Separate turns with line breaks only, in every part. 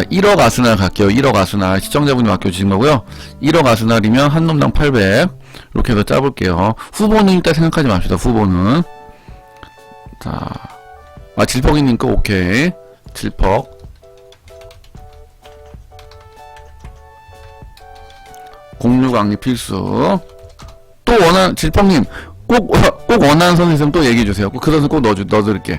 자, 1억 아스날 갈게요. 1억 아스날. 시청자분이 맡겨주신 거고요. 1억 아스날이면 한 놈당 800. 이렇게 해서 짜볼게요. 후보는 일단 생각하지 맙시다. 후보는. 자, 아, 질퍽이님 거 오케이. 질퍽. 공유강리 필수. 또 원하는, 질퍽님, 꼭, 꼭 원하는 선수 있으면 또 얘기해 주세요. 꼭그 선수 꼭 넣어주, 넣어드릴게.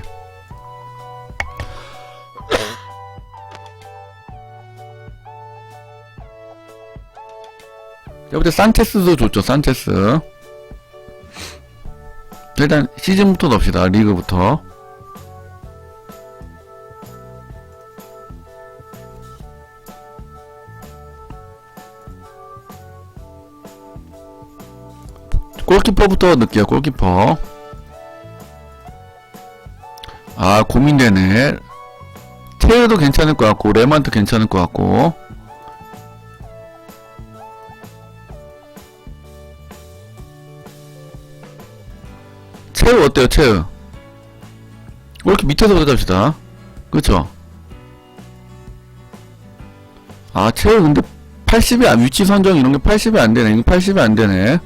여기서 산체스도 좋죠, 산체스. 일단 시즌부터 넣읍시다, 리그부터. 골키퍼부터 넣을게요, 골키퍼. 아, 고민되네. 테일도 괜찮을 것 같고, 레만도 괜찮을 것 같고. 어때요? 왜 이렇게 밑에서부터 잡시다. 그쵸? 아, 체우 근데 80이, 안, 위치 선정 이런 게 80이 안 되네. 이거 80이 안 되네.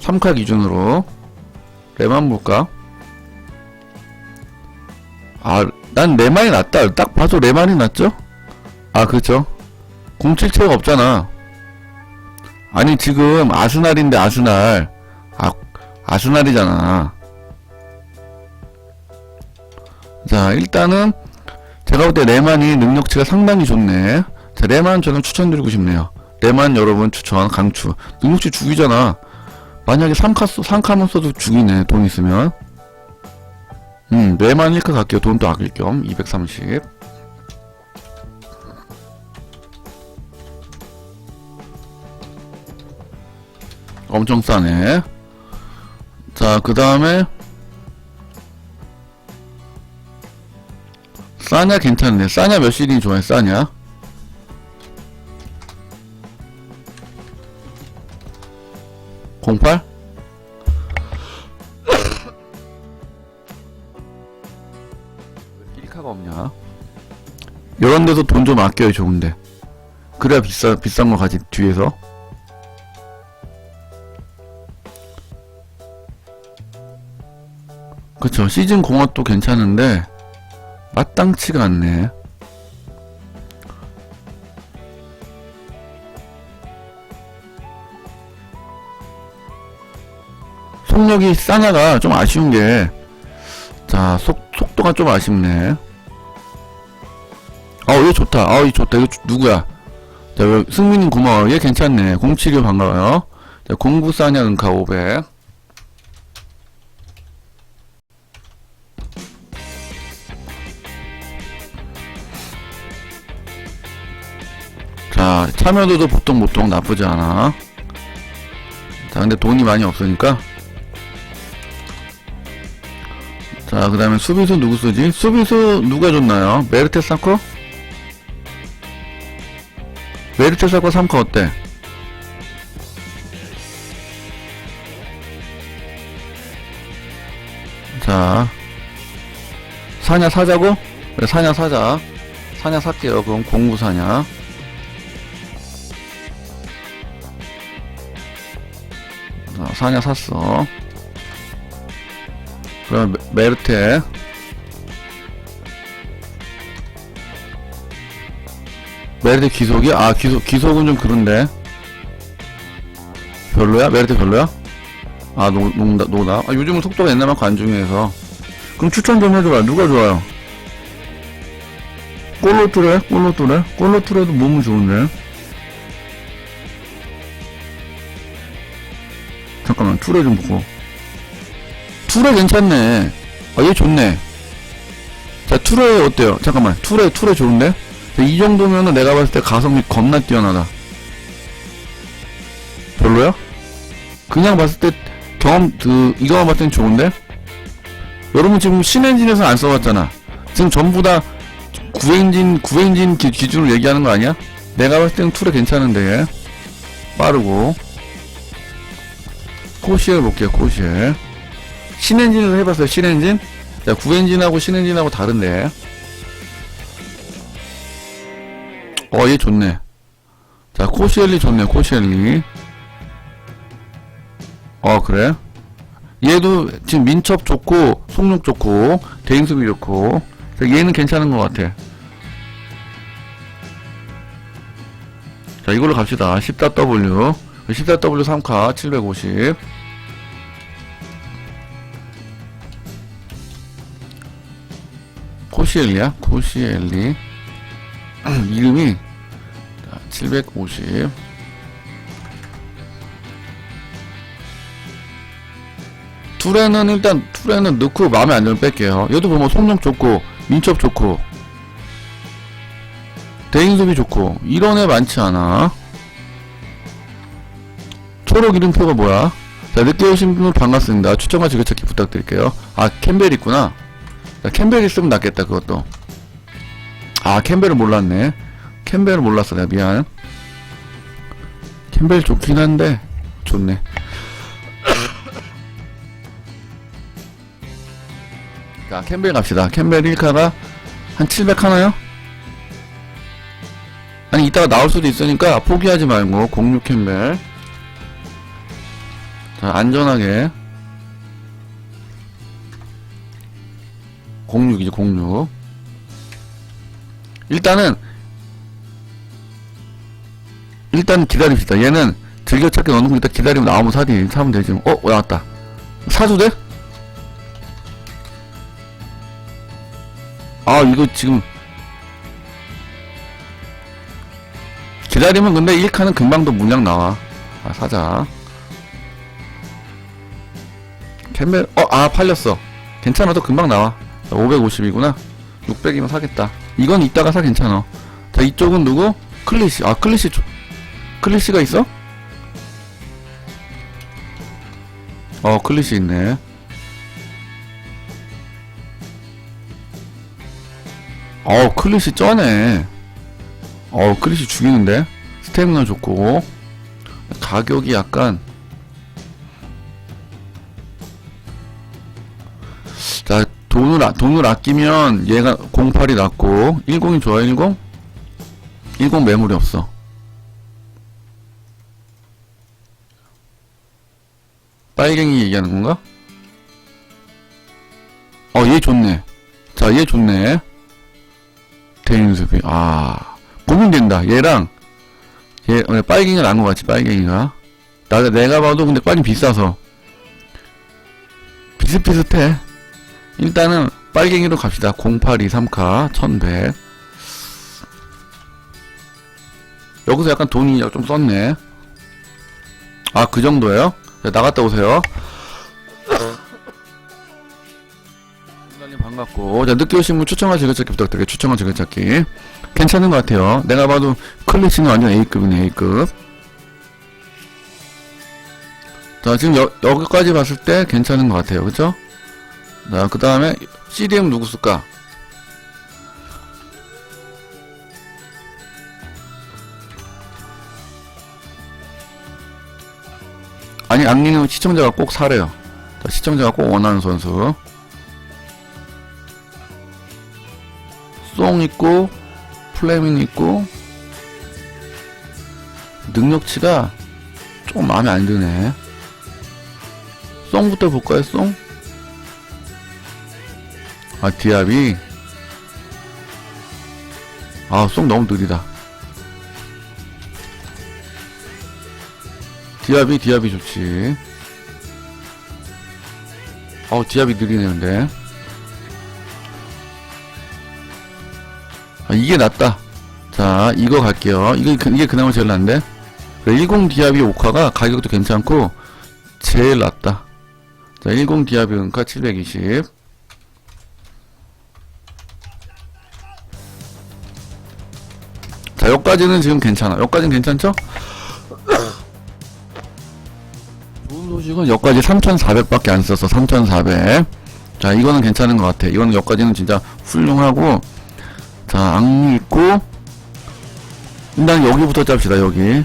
3카 기준으로. 레만 볼까? 아, 난 레만이 낫다. 딱 봐도 레만이 낫죠? 아, 그쵸? 07체가 없잖아. 아니, 지금 아스날인데, 아스날. 아, 아스날이잖아. 자, 일단은 제가 볼 때 레만이 능력치가 상당히 좋네. 자, 레만 저는 추천드리고 싶네요. 레만 여러분 추천 강추. 능력치 죽이잖아. 만약에 3카, 써, 3카만 써도 죽이네. 돈 있으면. 음, 레만 1카 갈게요. 돈도 아낄 겸. 230. 엄청 싸네. 자, 그 다음에 싸냐 괜찮네. 싸냐 몇 시즌이 좋아해, 싸냐? 공팔? 왜 1카가 없냐? 이런 데서 돈 좀 아껴야 좋은데. 그래야 비싸, 비싼 거 가지, 뒤에서. 그쵸. 시즌 공업도 괜찮은데, 마땅치가 않네. 속력이 싸냐가 좀 아쉬운 게, 자, 속, 속도가 좀 아쉽네. 아, 얘 좋다. 아, 얘 좋다. 이거 누구야? 자, 왜- 승민님 고마워요. 얘 괜찮네. 072 반가워요. 자, 공부 싸냐, 은카 500. 참여도도 보통 보통 나쁘지 않아. 자, 근데 돈이 많이 없으니까. 자, 그 다음에 수비수 누구 쓰지? 수비수 누가 좋나요? 메르테스 사커? 메르테스 사커 3커 어때? 자, 사냐 사자고? 그래, 사냐 사자. 사냐 살게요. 그럼 공구 사냐. 사냐 샀어. 그럼 메- 메르테. 메르테 기속이? 아, 기속, 기속은 좀 그런데. 별로야? 메르테 별로야? 아, 노, 농다, 노다. 아, 요즘은 속도가 옛날만큼 안 중요해서. 그럼 추천 좀 해줘라. 누가 좋아요? 골로트래? 골로트래? 골로트래도 몸은 좋은데. 잠깐만, 투레 좀 보고. 투레 괜찮네. 아, 얘 좋네. 자, 투레 어때요? 잠깐만, 투레, 투레 좋은데? 자, 이 정도면은 내가 봤을 때 가성비 겁나 뛰어나다. 별로야? 그냥 봤을 때 경험, 그, 이거만 봤을 땐 좋은데? 여러분 지금 신엔진에서 안 써봤잖아. 지금 전부 다 구엔진, 구엔진 기, 기준으로 얘기하는 거 아니야? 내가 봤을 땐 투레 괜찮은데. 빠르고. 코시엘 볼게요, 코시엘. 신엔진을 해봤어요, 신엔진? 자, 구엔진하고 신엔진하고 다른데. 어, 얘 좋네. 자, 코시엘리 좋네, 코시엘리. 어, 그래? 얘도 지금 민첩 좋고, 속력 좋고, 대인수비 좋고, 자, 얘는 괜찮은 것 같아. 자, 이걸로 갑시다. 14W. 14W 3카 750. 코시엘리야? 코시엘리. 이름이 자, 750. 툴에는 일단 툴에는 넣고 마음에 안 들면 뺄게요. 얘도 보면 속력 좋고 민첩 좋고 대인수비 좋고 이런 애 많지 않아. 초록 이름표가 뭐야? 자 늦게 오신 분 반갑습니다. 추천과 즐겨찾기 부탁드릴게요. 아 캠벨 있구나. 자, 캠벨 있으면 낫겠다 그것도. 아 캠벨을 몰랐네. 캠벨을 몰랐어 내가 미안. 캠벨 좋긴 한데 좋네. 자 캠벨 갑시다. 캠벨 1카가 한 700 하나요? 아니 이따가 나올 수도 있으니까 포기하지 말고 06 캠벨 자 안전하게 06이죠 06 일단은 일단 기다립시다. 얘는 즐겨찾기 거 일단 기다리면 나오면 사디 사면 되지. 어? 나왔다. 사도 돼? 아 이거 지금. 기다리면 근데 1칸은 금방 또 물량 나와. 아 사자. 캠벨 어 아 팔렸어. 괜찮아. 도 금방 나와 550이구나. 600이면 사겠다. 이건 이따가 사 괜찮아. 자 이쪽은 누구? 클리시. 아 클리시 조- 클리시가 있어? 어 클리시 있네. 어 클리시 쩌네. 어 클리시 죽이는데? 스태미나 좋고. 가격이 약간 돈을 아, 돈을 아끼면 얘가 08이 낫고 10이 좋아요 10? 10 매물이 없어. 빨갱이 얘기하는 건가? 어 얘 좋네. 자 얘 좋네. 대인수비 아 고민된다. 얘랑 얘 어, 빨갱이가 나은 것 같지 빨갱이가. 나 내가 봐도 근데 빨리 비싸서. 비슷비슷해 일단은 빨갱이로 갑시다. 0823카 1100 여기서 약간 돈이 좀 썼네. 아 그 정도예요? 자, 나갔다 오세요. 반갑고. 자 늦게 오신 분 추천과 즐겨찾기 부탁드려요. 추천과 즐겨찾기 괜찮은 것 같아요. 내가 봐도 클래식은 완전 A급이네 A급. 자 지금 여, 여기까지 봤을 때 괜찮은 것 같아요. 그쵸? 자 그 다음에 CDM 누구 쓸까? 아니 악리는 시청자가 꼭 사래요 자, 시청자가 꼭 원하는 선수 송 있고 플레밍 있고 능력치가 좀 마음에 안 드네 송부터 볼까요 송? 아 디압이 아송 너무 느리다 디압이 디압이 좋지 어 디압이 느리네 근데 아, 이게 낫다. 자, 이거 갈게요. 이게, 그- 이게 그나마 제일 낫는데? 10 디아비 오카가 가격도 괜찮고, 제일 낫다. 자, 10 디아비 은카 720. 자, 여기까지는 지금 괜찮아. 여기까지는 괜찮죠? 좋은 소식은 여기까지 3,400밖에 안 썼어. 3,400. 자, 이거는 괜찮은 것 같아. 이거는 여기까지는 진짜 훌륭하고, 자, 앙 있고, 일단 여기부터 짭시다, 여기.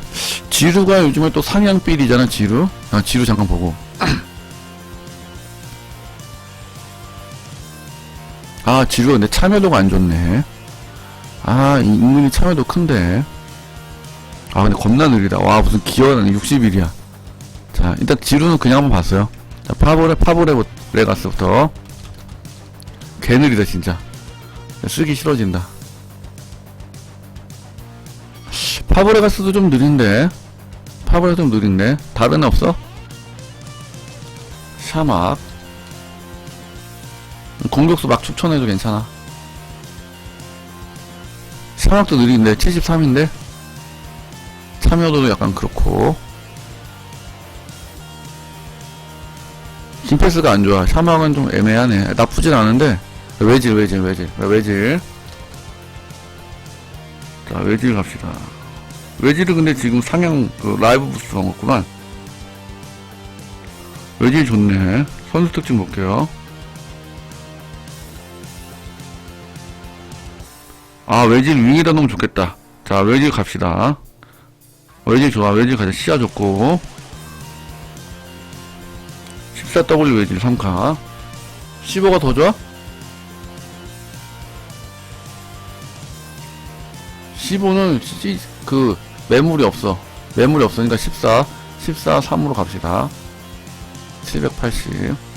지루가 요즘에 또 상향빌이잖아, 지루. 아, 지루 잠깐 보고. 아, 지루가 근데 참여도가 안 좋네. 아, 이 인근이 참여도 큰데. 아, 근데 겁나 느리다. 와, 무슨 기어는 60일이야. 자, 일단 지루는 그냥 한번 봤어요. 자, 파보레, 파보레, 레가스부터. 개 느리다, 진짜. 쓰기 싫어진다. 파브레가스도 좀 느린데. 파브레가 좀 느린데. 다른 애 없어? 샤막. 공격수 막 추천해도 괜찮아. 샤막도 느린데. 73인데. 참여도도 약간 그렇고. 심패스가 안 좋아. 샤막은 좀 애매하네. 나쁘진 않은데. 외질, 외질, 외질. 외질. 자, 외질 갑시다. 외질은 근데 지금 상향 그 라이브 부스 먹었구만. 외질 좋네. 선수 특징 볼게요. 아, 외질 윙이다 너무 좋겠다. 자, 외질 갑시다. 외질 좋아. 외질 가자. 시야 좋고. 14W 외질 3카. 15가 더 좋아? 15는 그 매물이 없어. 매물이 없으니까 14, 14, 3으로 갑시다. 780.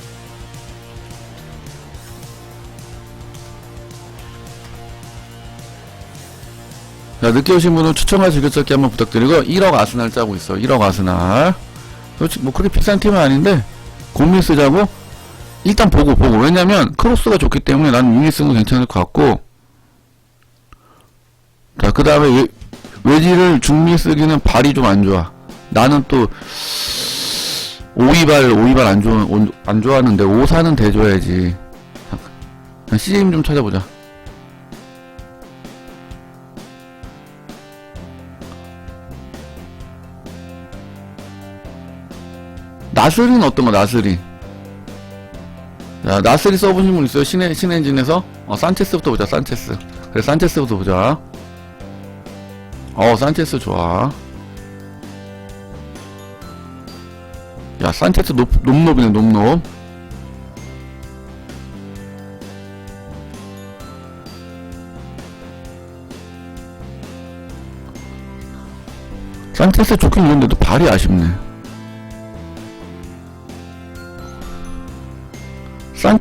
자, 늦게 오신 분은 추천과 즐겨찾기 한번 부탁드리고, 1억 아스날 짜고 있어. 1억 아스날. 뭐 그렇게 비싼 팀은 아닌데, 고민 쓰자고? 일단 보고, 보고. 왜냐면, 크로스가 좋기 때문에 난 윙이 쓰는 거 괜찮을 것 같고, 자, 그 다음에 외, 외지를 중미 쓰기는 발이 좀 안 좋아. 나는 또, 오이발, 오이발 안 좋아, 안 좋아하는데, 오사는 대줘야지. 자, CM 좀 찾아보자. 나스리는 어떤 거, 나스리? 자, 나스리 써보신 분 있어요? 신의, 신엔진에서? 어, 산체스부터 보자, 산체스. 그래, 산체스부터 보자. 어, 산체스 좋아. 야, 산체스 높, 높높이네, 높높. 산체스 좋긴 좋은데도 발이 아쉽네.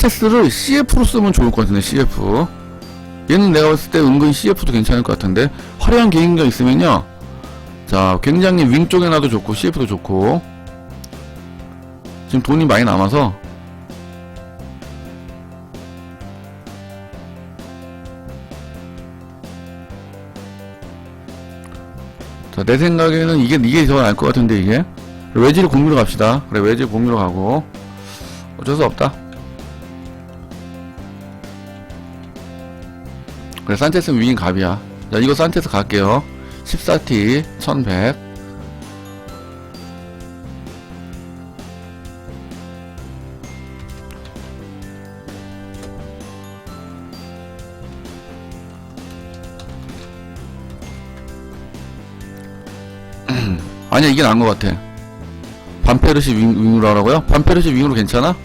산체스를 CF로 쓰면 좋을 것 같은데, CF. 얘는 내가 봤을 때 은근 CF도 괜찮을 것 같은데 화려한 개인기가 있으면요. 자 굉장히 윙 쪽에 놔도 좋고 CF도 좋고. 지금 돈이 많이 남아서. 자 내 생각에는 이게 이게 더 나을 것 같은데 이게. 외지를 공유로 갑시다. 그래 외지 공유로 가고. 어쩔 수 없다 그래 산체스 윙 갑이야 자 이거 산체스 갈게요 14T 1100 아니야 이게 나은 것 같아 반페르시 윙, 윙으로 하라고요? 반페르시 윙으로 괜찮아?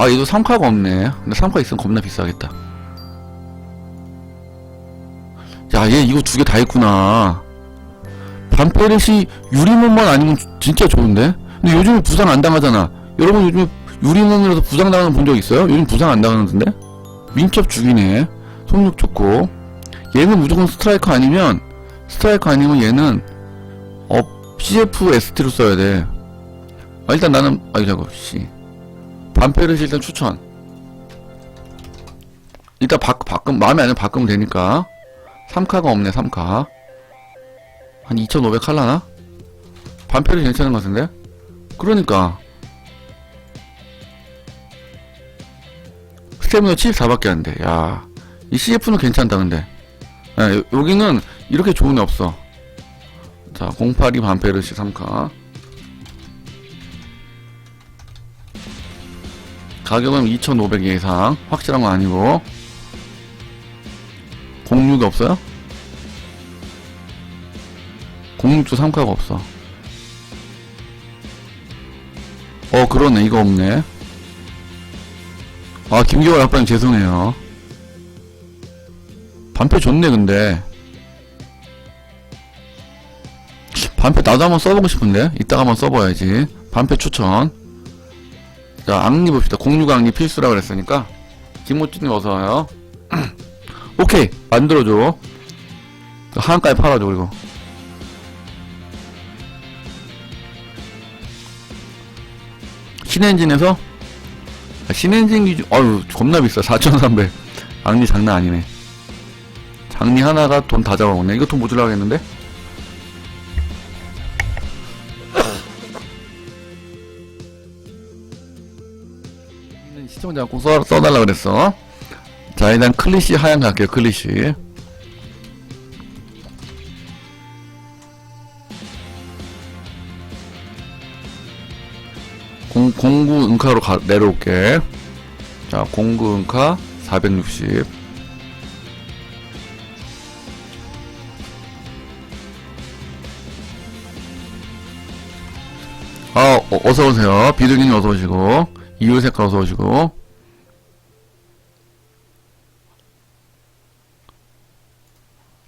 아, 얘도 3카가 없네. 근데 3카 있으면 겁나 비싸겠다. 야, 얘 이거 두 개 다 있구나. 반페렛이 유리몸만 아니면 진짜 좋은데? 근데 요즘에 부상 안 당하잖아. 여러분 요즘에 유리몸이라서 부상 당하는 본 적 있어요? 요즘 부상 안 당하는데? 민첩 죽이네. 속력 좋고. 얘는 무조건 스트라이커 아니면, 스트라이커 아니면 얘는, 어, CF ST로 써야 돼. 아, 일단 나는, 아이, 잠깐, 씨. 반페르시 일단 추천. 이따 바, 바꿈, 마음에 안 들면 바꾸면 되니까. 3카가 없네, 3카. 한 2,500 할라나? 반페르시 괜찮은 것 같은데? 그러니까. 스태미너 74밖에 안 돼. 야. 이 CF는 괜찮다, 근데. 야, 요- 여기는 이렇게 좋은 애 없어. 자, 082 반페르시 3카. 가격은 2,500 예상. 확실한 건 아니고. 06이 없어요? 06도 3카가 없어. 어 그러네 이거 없네 아 김기월 아빠님 죄송해요 반패 좋네 근데 반패 나도 한번 써보고 싶은데 이따가 한번 써봐야지 반패 추천 자 악리 봅시다. 06악리 필수라 그랬으니까. 김모찌님 어서와요. 오케이. 만들어줘. 하한가에 팔아줘 그리고 신엔진에서? 아, 신엔진 기준 어유 겁나 비싸. 4,300 악리 장난 아니네. 장리 하나가 돈 다 잡아먹네. 이거 돈 모자라겠는데 시청자 꼭 써, 써달라 그랬어. 자 일단 클리시 하얀 갈게요 클리시. 공, 공구 은카로 가, 내려올게. 자 공구 은카 460 아, 어, 어서오세요. 비둘기님 어서오시고, 이유색깔 어서오시고.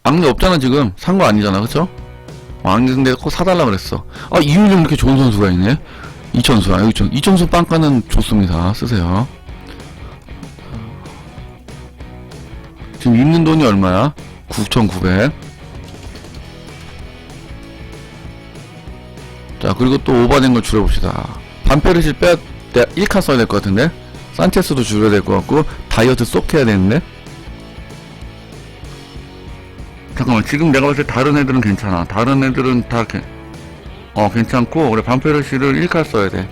악리 없잖아, 지금. 산 거 아니잖아, 그쵸? 어, 악리 근데 꼭 사달라 그랬어. 아, 이유령 이렇게 좋은 선수가 있네? 이천수, 아, 천, 이천수 빵가는 좋습니다. 쓰세요. 지금 있는 돈이 얼마야? 9,900. 자, 그리고 또 오버된 걸 줄여봅시다. 반페르실 빼, 내가 1카 써야 될 것 같은데? 산체스도 줄여야 될 것 같고, 다이어트 쏙 해야 되는데? 잠깐만, 지금 내가 봤을 때 다른 애들은 괜찮아. 다른 애들은 다, 괜- 어, 괜찮고, 우리 반페르실을 1카 써야 돼.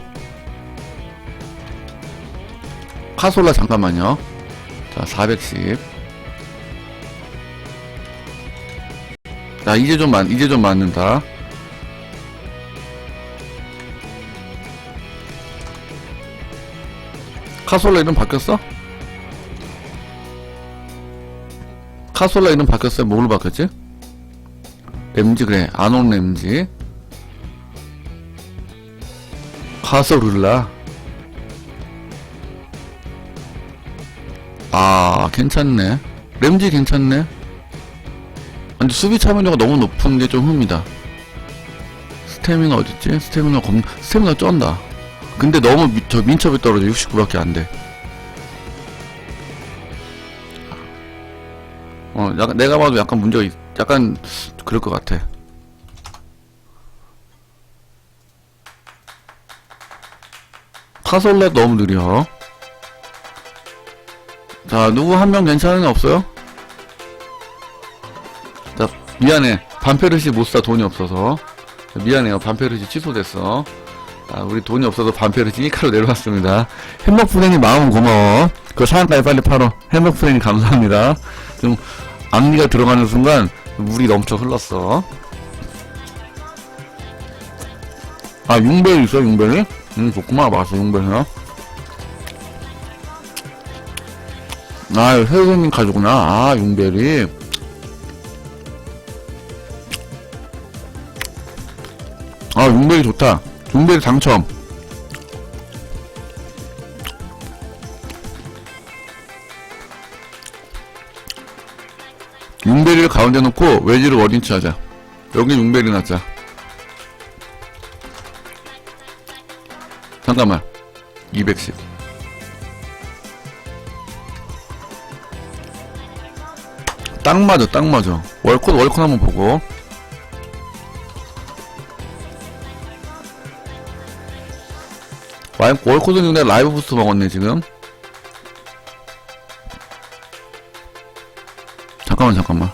카솔라 잠깐만요. 자, 410. 자, 이제 좀 맞, 이제 좀 맞는다. 카솔라 이름 바뀌었어? 카솔라 이름 바뀌었어요? 뭘로 바뀌었지? 램지 그래 아논 램지 카솔룰라 아 괜찮네 램지 괜찮네 근데 수비 참여도가 너무 높은 게 좀 흠이다 스태미나 어딨지? 스태미나 겁 스태미나 쩐다 근데 너무 미, 저 민첩이 떨어져 69밖에 안 돼. 어, 약간 내가 봐도 약간 문제가 있, 약간 그럴 것 같아. 카솔레 너무 느려. 자, 누구 한 명 괜찮은 애 없어요? 자, 미안해. 반페르시 못사 돈이 없어서. 미안해요. 반페르시 취소됐어. 아, 우리 돈이 없어서 반패를 찌니카로 내려왔습니다. 햄버 프레니 마음은 고마워. 그 사안까지 빨리 팔어. 햄버 프레니 감사합니다. 좀, 앞니가 들어가는 순간, 물이 넘쳐 흘렀어. 아, 융벨 있어, 융벨이? 음, 좋구만. 맛있어, 융벨이요. 아, 세우님 가져구나. 아, 융벨이. 아, 융벨이 좋다. 융벨 당첨. 융벨이를 가운데 놓고 외지를 원인치 하자. 여기 융벨이 놨자. 잠깐만. 210. 딱 맞아, 딱 맞아. 월컷, 월컷 한번 보고. 와이- 월코드는 내가 라이브 부스트 먹었네 지금. 잠깐만 잠깐만.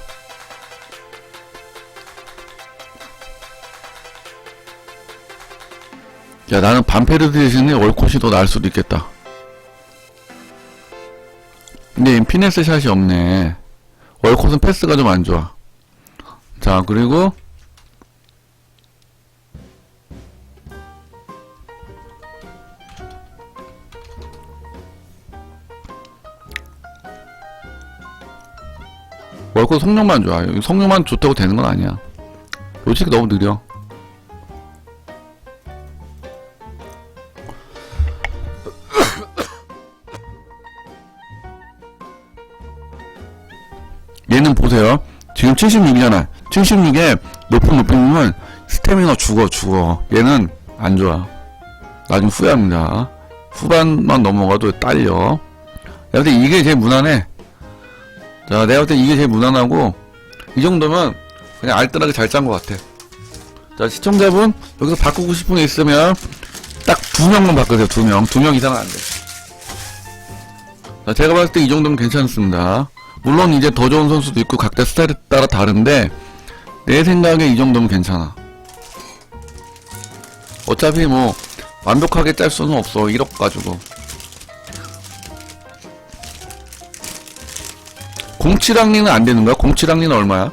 야 나는 반페르 대신에 월콧이 더 나을 수도 있겠다. 근데 피네스 샷이 없네. 월콧은 패스가 좀 안 좋아. 자 그리고 자꾸 성능만 좋아요. 성능만 좋다고 되는 건 아니야. 로직이 너무 느려. 얘는 보세요. 지금 76이잖아. 76에 높은 높이면 스태미너 죽어, 죽어. 얘는 안 좋아. 나중 후회합니다. 후반만 넘어가도 딸려. 근데 이게 제일 무난해. 자, 내가 볼 때 이게 제일 무난하고, 이 정도면 그냥 알뜰하게 잘 짠 것 같아. 자, 시청자분, 여기서 바꾸고 싶은 게 있으면, 딱 두 명만 바꾸세요, 두 명. 두 명 이상은 안 돼. 자, 제가 봤을 때 이 정도면 괜찮습니다. 물론 이제 더 좋은 선수도 있고, 각자 스타일에 따라 다른데, 내 생각에 이 정도면 괜찮아. 어차피 뭐, 완벽하게 짤 수는 없어, 1억 가지고. 07학리는 안 되는 거야? 07학리는 얼마야?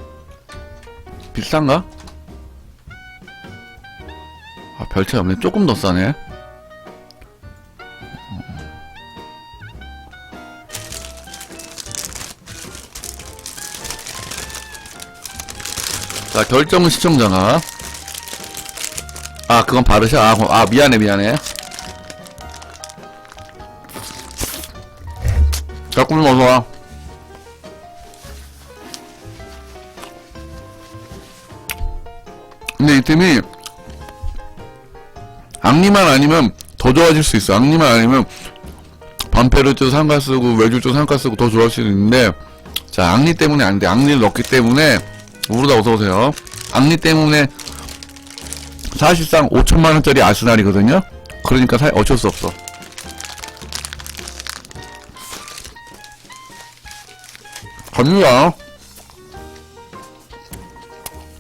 비싼가? 아, 별 차이 없네. 조금 더 싸네. 자, 결정은 시청자가. 아, 그건 바르샤. 아, 고- 아, 미안해, 미안해. 자, 꿈 어서와. 근데 이 팀이 악리만 아니면 더 좋아질 수 있어. 악리만 아니면 반페르트 상가 쓰고 외줄조 상가 쓰고 더 좋아할 수 있는데 자 악리 때문에 안 돼. 악리를 넣기 때문에 우르다 어서 오세요. 악리 때문에 사실상 5천만 원짜리 아스날이거든요. 그러니까 사- 어쩔 수 없어. 갑니다.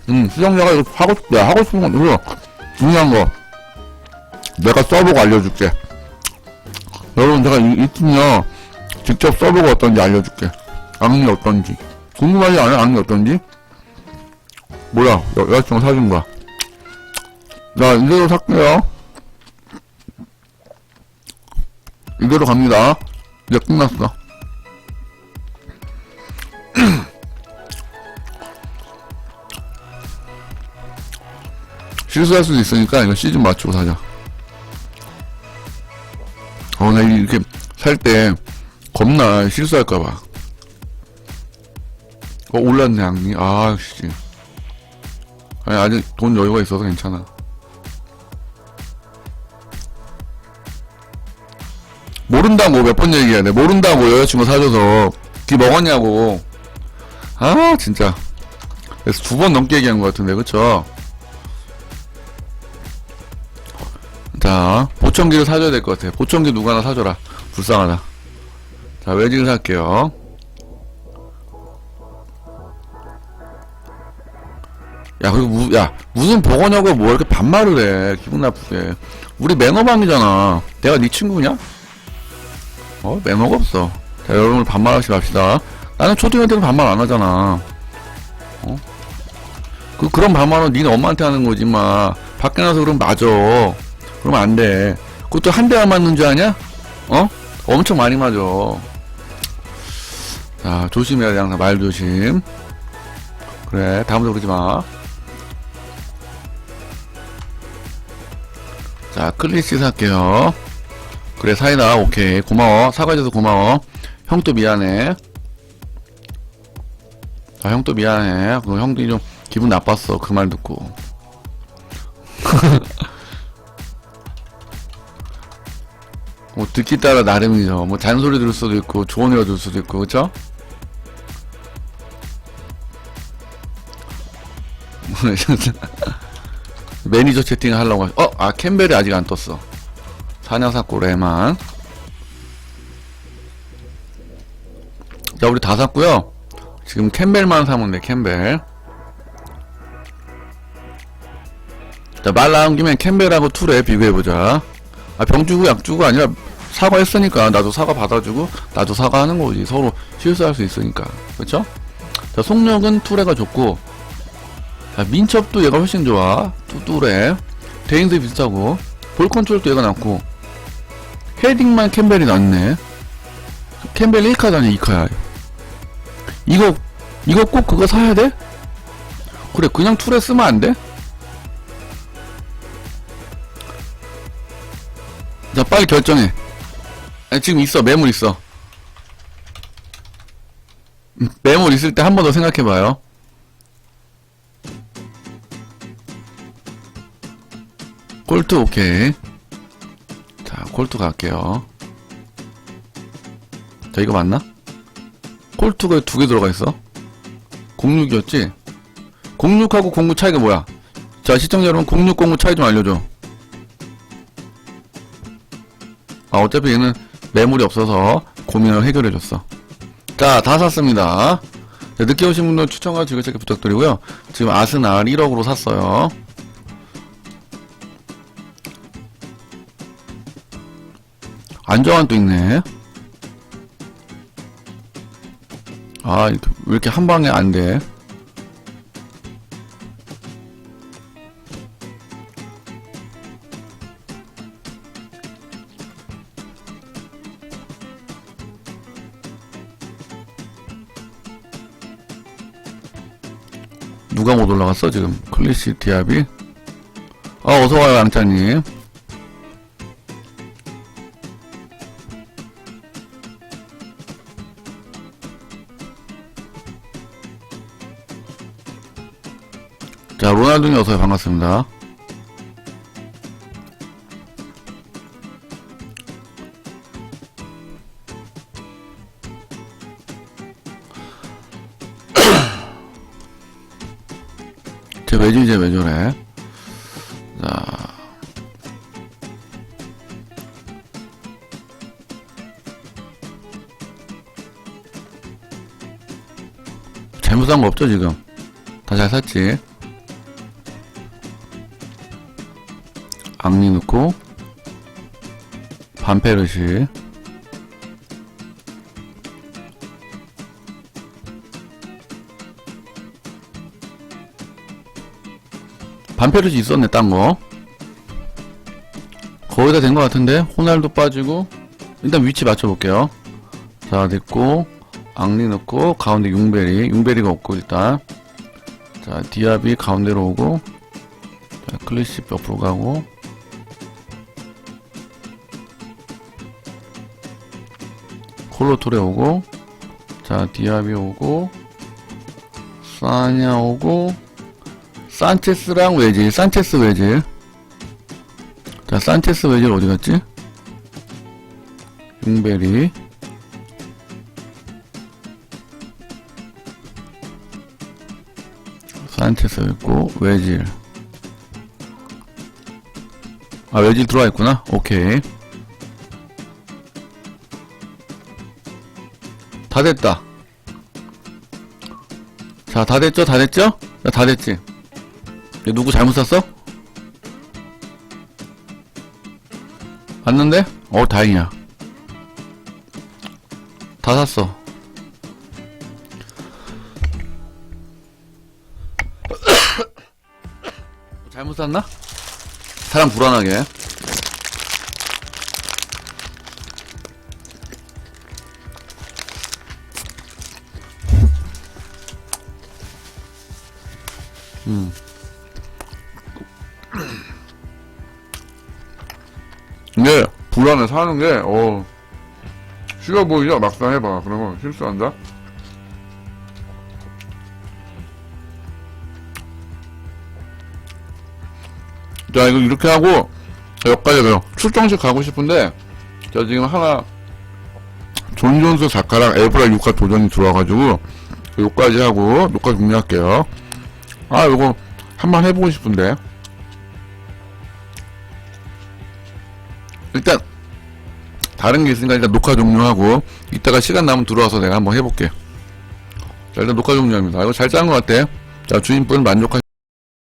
음, 수정자가 이거 하고 싶, 내가 하고 싶은 건 이거 중요한 거. 내가 써보고 알려줄게. 여러분, 제가 이, 이 팀이요, 직접 써보고 어떤지 알려줄게. 악리 어떤지. 궁금하지 않아요? 악리 어떤지? 뭐야, 여, 여자친구 사준 거야. 자, 이대로 살게요. 이대로 갑니다. 이제 끝났어. 실수할 수도 있으니까 이거 시즌 맞추고 사자. 어, 나 이렇게 살 때 겁나 실수할까봐. 어, 올랐네, 양이. 아, 씨. 아니, 아직 돈 여유가 있어서 괜찮아. 모른다고 몇 번 얘기해야 돼. 모른다고 여자친구 사줘서 귀 먹었냐고. 아, 진짜. 그래서 두 번 넘게 얘기한 것 같은데, 그쵸? 자, 보청기를 사줘야 될 것 같아. 보청기 누가 하나 사줘라. 불쌍하다. 자, 외지를 살게요. 야, 그리고 무, 야, 무슨 보거냐고 뭐 이렇게 반말을 해. 기분 나쁘게. 우리 매너방이잖아. 내가 네 친구냐? 어, 매너가 없어. 자, 여러분 반말하지 맙시다. 나는 초등학교 때는 반말 안 하잖아. 어? 그, 그런 반말은 니네 엄마한테 하는 거지, 마. 밖에 나서 그러면 맞아. 그러면 안 돼. 그것도 한 대만 맞는 줄 아냐? 어? 엄청 많이 맞아. 자, 조심해야 돼, 항상 말 조심. 그래, 다음부터 그러지 마. 자, 클리시 살게요. 그래, 사이다, 오케이. 고마워. 사과해줘서 고마워. 형 또 미안해. 자, 형 또 미안해. 그 형도 좀 기분 나빴어. 그 말 듣고. 뭐 듣기 따라 나름이죠. 뭐 잔소리 들을 수도 있고 조언이라 들 수도 있고 그쵸? 매니저 채팅 하려고 하- 어? 아 캠벨이 아직 안 떴어 사냥사고 레만 자 우리 다 샀고요 지금 캠벨만 사면 돼 캠벨 자 말 나온 김에 캠벨하고 툴에 비교해보자 아, 병 주고 약 주고 아니라 사과했으니까 나도 사과 받아주고 나도 사과하는 거지. 서로 실수할 수 있으니까. 그쵸? 자 속력은 투레가 좋고. 자 민첩도 얘가 훨씬 좋아. 뚜뚜레 대인도 비슷하고. 볼 컨트롤도 얘가 낫고. 헤딩만 캠벨이 낫네. 캠벨 1카잖아 2카야. 이거 이거 꼭 그거 사야 돼? 그래 그냥 투레 쓰면 안 돼? 자 빨리 결정해 아니, 지금 있어 매물 있어 매물 있을 때 한 번 더 생각해봐요. 콜트 오케이. 자, 콜트 갈게요. 자, 이거 맞나? 콜트가 두 개 들어가 있어. 06이었지? 06하고 09 차이가 뭐야? 자, 시청자 여러분, 06, 09 차이 좀 알려줘. 아, 어차피 얘는 매물이 없어서 고민을 해결해줬어. 자, 다 샀습니다. 자, 늦게 오신 분들 추천과 즐겨찾기 부탁드리고요. 지금 아스날 1억으로 샀어요. 안정환 또 있네. 아, 왜 이렇게 한 방에 안 돼? 올라갔어, 지금? 클래시 디압이? 아, 어서와요, 양짜님. 자, 로날두님 어서요. 반갑습니다. 저래? 자. 잘못한 거 없죠, 지금? 다 잘 샀지? 악리 넣고, 반페르시. 반페르시 있었네, 딴 거. 거의 다 된 것 같은데? 호날두 빠지고, 일단 위치 맞춰볼게요. 자, 됐고, 악리 넣고, 가운데 융베리. 융베리가 없고, 일단. 자, 디아비 가운데로 오고, 자, 클래시 옆으로 가고, 콜로토레 오고, 자, 디아비 오고, 사냐 오고, 산체스랑 외질, 산체스 외질. 자, 산체스 외질 어디 갔지? 융베리. 산체스 있고, 외질. 아, 외질 들어와 있구나? 오케이. 다 됐다. 자, 다 됐죠? 다 됐죠? 야, 다 됐지? 얘 누구 잘못 샀어? 봤는데? 어, 다행이야. 다 샀어. 잘못 샀나? 사람 불안하게. 근데 불안해 사는 게 어. 쉬워 보이죠? 막상 해봐. 그러면 실수한다. 자, 이거 이렇게 하고, 여기까지 가요. 출정식 가고 싶은데, 저 지금 하나, 존존스 작가랑 에브라 6가 도전이 들어와가지고, 여기까지 하고, 녹화 종료할게요. 아, 이거, 한번 해보고 싶은데. 다른 게 있으니까 일단 녹화 종료하고, 이따가 시간 나면 들어와서 내가 한번 해볼게. 자, 일단 녹화 종료합니다. 이거 잘 짠 것 같아. 자, 주인분 만족하